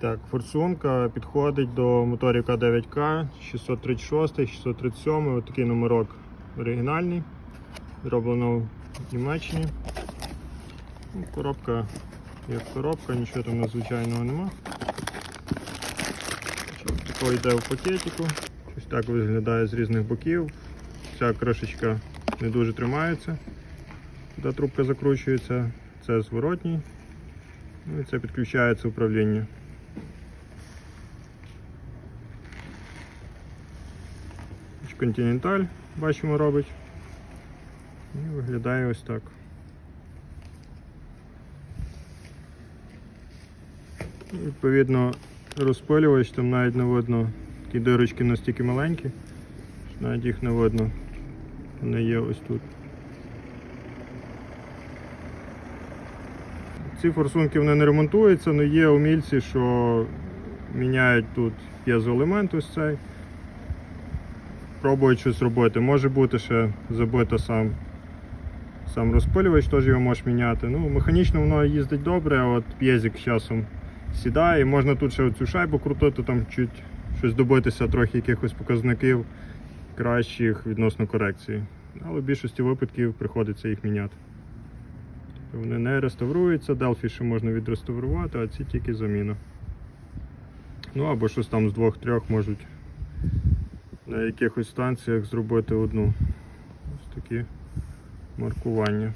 Так, форсунка підходить до моторів К9К 636, 637, ось такий номерок оригінальний. Зроблено в Німеччині. Ну, Коробка як коробка, нічого там надзвичайного нема. Тако йде в пакетику. Щось так виглядає з різних боків. Ця кришечка не дуже тримається. Туди трубка закручується, це зворотній. Ну і це підключається управління. Continental, бачимо, робить. І виглядає ось так. Відповідно, розпилювач, там навіть не видно, ті дирочки настільки маленькі, що навіть їх не видно. Вони є ось тут. Ці форсунки вони не ремонтуються, але є умільці, що міняють тут п'єзоелемент ось цей. Пробують щось робити. Може бути ще забито сам, сам розпилювач, теж його можеш міняти. Ну, механічно воно їздить добре, а от п'єзик з часом сідає. Можна тут ще цю шайбу крутити, там чуть щось добитися, трохи якихось показників кращих відносно корекції. Але в більшості випадків приходиться їх міняти. Вони не реставруються, Delphi ще можна відреставрувати, а ці тільки заміна. Ну або щось там з двох-трьох можуть на якихось станціях зробити одну. Ось такі маркування.